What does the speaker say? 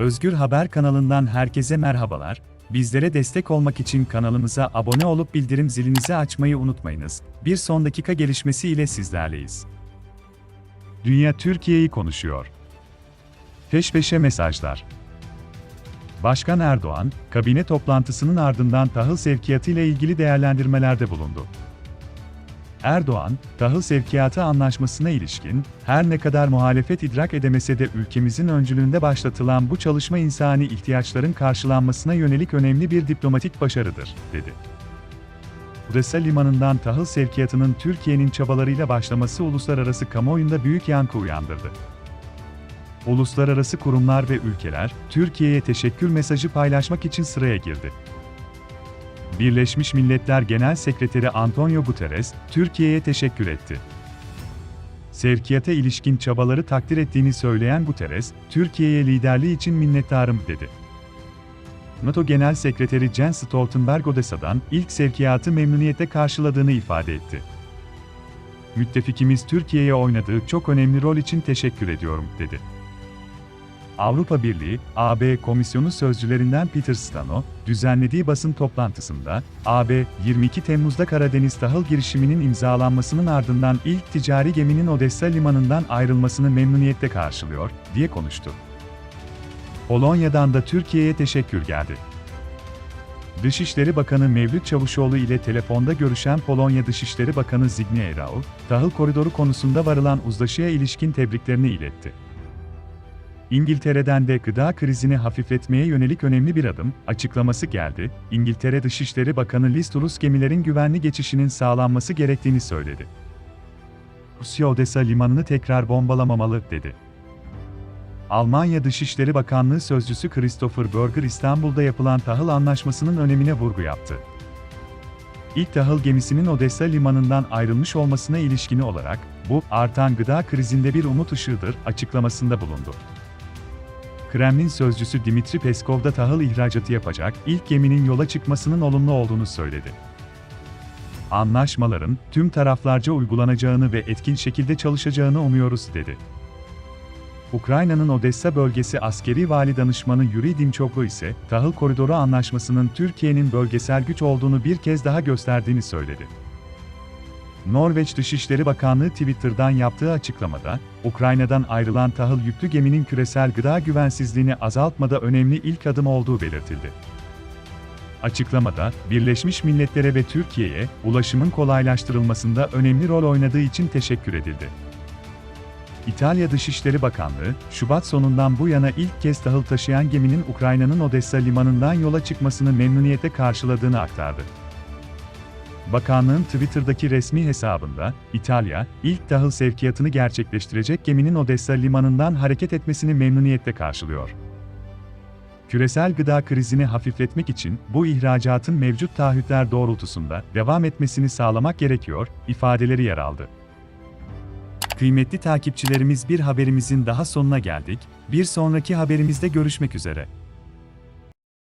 Özgür Haber kanalından herkese merhabalar. Bizlere destek olmak için kanalımıza abone olup bildirim zilinizi açmayı unutmayınız. Bir son dakika gelişmesi ile sizlerleyiz. Dünya Türkiye'yi konuşuyor. Peş peşe mesajlar. Başkan Erdoğan, kabine toplantısının ardından tahıl sevkiyatı ile ilgili değerlendirmelerde bulundu. Erdoğan, tahıl sevkiyatı anlaşmasına ilişkin, her ne kadar muhalefet idrak edemese de ülkemizin öncülüğünde başlatılan bu çalışma insani ihtiyaçların karşılanmasına yönelik önemli bir diplomatik başarıdır, dedi. Odessa limanından tahıl sevkiyatının Türkiye'nin çabalarıyla başlaması uluslararası kamuoyunda büyük yankı uyandırdı. Uluslararası kurumlar ve ülkeler, Türkiye'ye teşekkür mesajı paylaşmak için sıraya girdi. Birleşmiş Milletler Genel Sekreteri Antonio Guterres, Türkiye'ye teşekkür etti. Sevkiyata ilişkin çabaları takdir ettiğini söyleyen Guterres, Türkiye'ye liderliği için minnettarım dedi. NATO Genel Sekreteri Jens Stoltenberg Odessa'dan ilk sevkiyatı memnuniyetle karşıladığını ifade etti. Müttefikimiz Türkiye'ye oynadığı çok önemli rol için teşekkür ediyorum, dedi. Avrupa Birliği, AB Komisyonu sözcülerinden Peter Stano, düzenlediği basın toplantısında, AB, 22 Temmuz'da Karadeniz tahıl girişiminin imzalanmasının ardından ilk ticari geminin Odessa limanından ayrılmasını memnuniyetle karşılıyor, diye konuştu. Polonya'dan da Türkiye'ye teşekkür geldi. Dışişleri Bakanı Mevlüt Çavuşoğlu ile telefonda görüşen Polonya Dışişleri Bakanı Zbigniew Rau, tahıl koridoru konusunda varılan uzlaşıya ilişkin tebriklerini iletti. İngiltere'den de gıda krizini hafifletmeye yönelik önemli bir adım açıklaması geldi. İngiltere Dışişleri Bakanı Liz Truss gemilerin güvenli geçişinin sağlanması gerektiğini söyledi. Rusya Odessa limanını tekrar bombalamamalı dedi. Almanya Dışişleri Bakanlığı Sözcüsü Christopher Berger İstanbul'da yapılan tahıl anlaşmasının önemine vurgu yaptı. İlk tahıl gemisinin Odessa limanından ayrılmış olmasına ilişkini olarak, bu, artan gıda krizinde bir umut ışığıdır, açıklamasında bulundu. Kremlin sözcüsü Dimitri Peskov da tahıl ihracatı yapacak ilk geminin yola çıkmasının olumlu olduğunu söyledi. Anlaşmaların tüm taraflarca uygulanacağını ve etkin şekilde çalışacağını umuyoruz dedi. Ukrayna'nın Odessa bölgesi askeri vali danışmanı Yuri Dimçoklu ise tahıl koridoru anlaşmasının Türkiye'nin bölgesel güç olduğunu bir kez daha gösterdiğini söyledi. Norveç Dışişleri Bakanlığı Twitter'dan yaptığı açıklamada, Ukrayna'dan ayrılan tahıl yüklü geminin küresel gıda güvensizliğini azaltmada önemli ilk adım olduğu belirtildi. Açıklamada, Birleşmiş Milletler'e ve Türkiye'ye ulaşımın kolaylaştırılmasında önemli rol oynadığı için teşekkür edildi. İtalya Dışişleri Bakanlığı, Şubat sonundan bu yana ilk kez tahıl taşıyan geminin Ukrayna'nın Odessa limanından yola çıkmasını memnuniyetle karşıladığını aktardı. Bakanlığın Twitter'daki resmi hesabında, İtalya, ilk tahıl sevkiyatını gerçekleştirecek geminin Odessa limanından hareket etmesini memnuniyetle karşılıyor. Küresel gıda krizini hafifletmek için bu ihracatın mevcut taahhütler doğrultusunda devam etmesini sağlamak gerekiyor, ifadeleri yer aldı. Kıymetli takipçilerimiz bir haberimizin daha sonuna geldik. Bir sonraki haberimizde görüşmek üzere.